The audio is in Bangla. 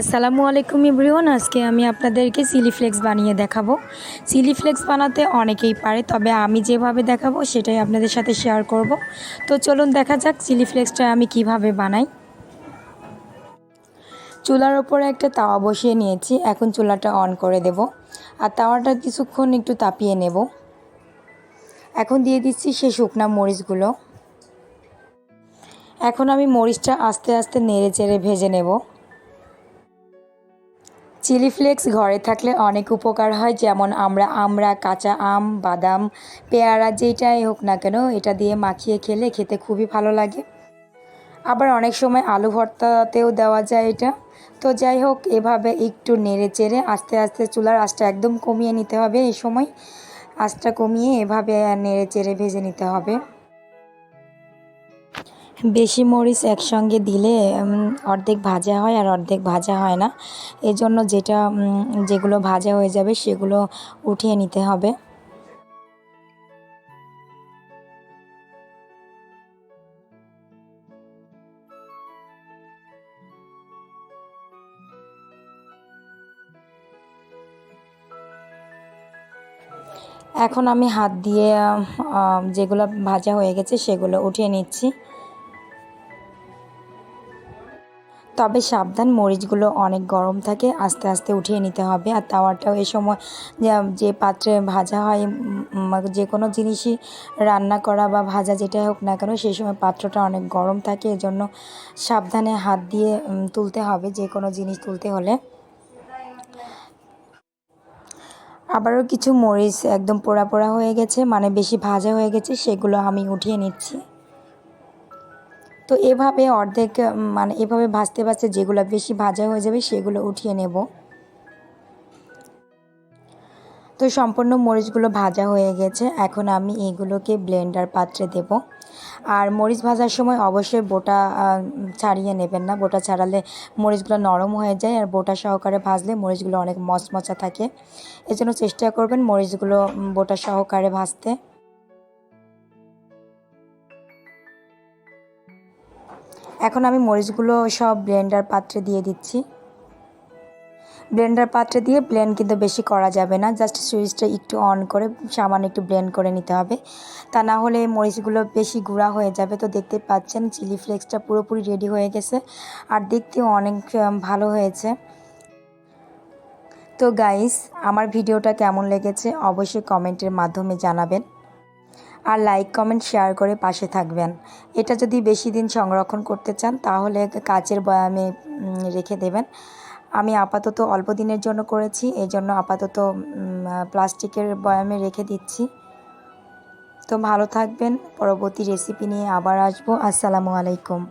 আসসালামু আলাইকুম ইব্রিওয়ান আজকে আমি আপনাদেরকে চিলি ফ্লেক্স বানিয়ে দেখাবো। চিলি ফ্লেক্স বানাতে অনেকেই পারে, তবে আমি যেভাবে দেখাবো সেটাই আপনাদের সাথে শেয়ার করব। তো চলুন দেখা যাক চিলি ফ্লেক্সটা আমি কীভাবে বানাই। চুলার ওপরে একটা তাওয়া বসিয়ে নিয়েছি, এখন চুলাটা অন করে দেব। আর তাওয়াটা কিছুক্ষণ একটু তাপিয়ে নেব। এখন দিয়ে দিচ্ছি সে শুকনা মরিচগুলো। এখন আমি মরিচটা আস্তে আস্তে নেড়ে চেড়ে ভেজে নেব। চিলি ফ্লেক্স ঘরে থাকলে অনেক উপকার হয়, যেমন আমরা আমরা, কাঁচা আম, বাদাম, পেয়ারা যেটাই হোক না কেন, এটা দিয়ে মাখিয়ে খেলে খেতে খুবই ভালো লাগে। আবার অনেক সময় আলু ভর্তাতেও দেওয়া যায় এটা। তো যাই হোক, এভাবে একটু নেড়ে চেড়ে আস্তে আস্তে চুলার আঁচটা একদম কমিয়ে নিতে হবে এই সময়। আঁচটা কমিয়ে এভাবে নেড়ে চেড়ে ভেজে নিতে হবে। বেশি মরিচ একসঙ্গে দিলে অর্ধেক ভাজা হয় আর অর্ধেক ভাজা হয় না। এজন্য যেটা যেগুলো ভাজা হয়ে যাবে সেগুলো উঠিয়ে নিতে হবে। এখন আমি হাত দিয়ে যেগুলো ভাজা হয়ে গেছে সেগুলো উঠিয়ে নিচ্ছি। তবে সাবধান, মরিচগুলো অনেক গরম থাকে, আস্তে আস্তে উঠিয়ে নিতে হবে। আর তাওয়াটাও এ সময় যে পাত্রে ভাজা হয় যে কোনো জিনিসই রান্না করা বা ভাজা যেটাই হোক না কেন সেই সময় পাত্রটা অনেক গরম থাকে। এজন্য সাবধানে হাত দিয়ে তুলতে হবে, যে কোনো জিনিস তুলতে হলে। আবারও কিছু মরিচ একদম পোড়া পোড়া হয়ে গেছে মানে বেশি ভাজা হয়ে গেছে, সেগুলো আমি উঠিয়ে নিচ্ছি। তো এভাবে অর্ধেক মানে এভাবে ভাজতে ভাজতে যেগুলো বেশি ভাজা হয়ে যাবে সেগুলো উঠিয়ে নেব। তো সম্পূর্ণ মরিচগুলো ভাজা হয়ে গেছে। এখন আমি এগুলোকে ব্লেন্ডার পাত্রে দেব। আর মরিচ ভাজার সময় অবশ্যই বোটা ছাড়িয়ে নেবেন না। বোটা ছাড়ালে মরিচগুলো নরম হয়ে যায় আর বোটা সহকারে ভাজলে মরিচগুলো অনেক মচমচা থাকে। এজন্য চেষ্টা করবেন মরিচগুলো বোটা সহকারে ভাজতে। এখন আমি মরিচগুলো সব ব্লেন্ডার পাত্রে দিয়ে দিচ্ছি। ব্লেন্ডার পাত্রে দিয়ে ব্লেন্ড কিন্তু বেশি করা যাবে না জাস্ট সুইচটা একটু অন করে সামান্য একটু ব্লেন্ড করে নিতে হবে। তা না হলে মরিচগুলো বেশি গুঁড়া হয়ে যাবে, তো দেখতে পাচ্ছেন চিলি ফ্লেক্সটা পুরোপুরি রেডি হয়ে গেছে, আর দেখতেও অনেক ভালো হয়েছে। তো গাইস আমার ভিডিওটা কেমন লেগেছে অবশ্যই কমেন্টের মাধ্যমে জানাবেন। আর লাইক কমেন্ট শেয়ার করে পাশে থাকবেন। এটা যদি বেশি দিন সংরক্ষণ করতে চান, তাহলে কাচের বয়ামে রেখে দেবেন। আমি আপাতত অল্প দিনের জন্য করেছি এই জন্য আপাতত প্লাস্টিকের বয়ামে রেখে দিচ্ছি। তো ভালো থাকবেন, পরবর্তী রেসিপি নিয়ে আবার আসব। আসসালামু আলাইকুম।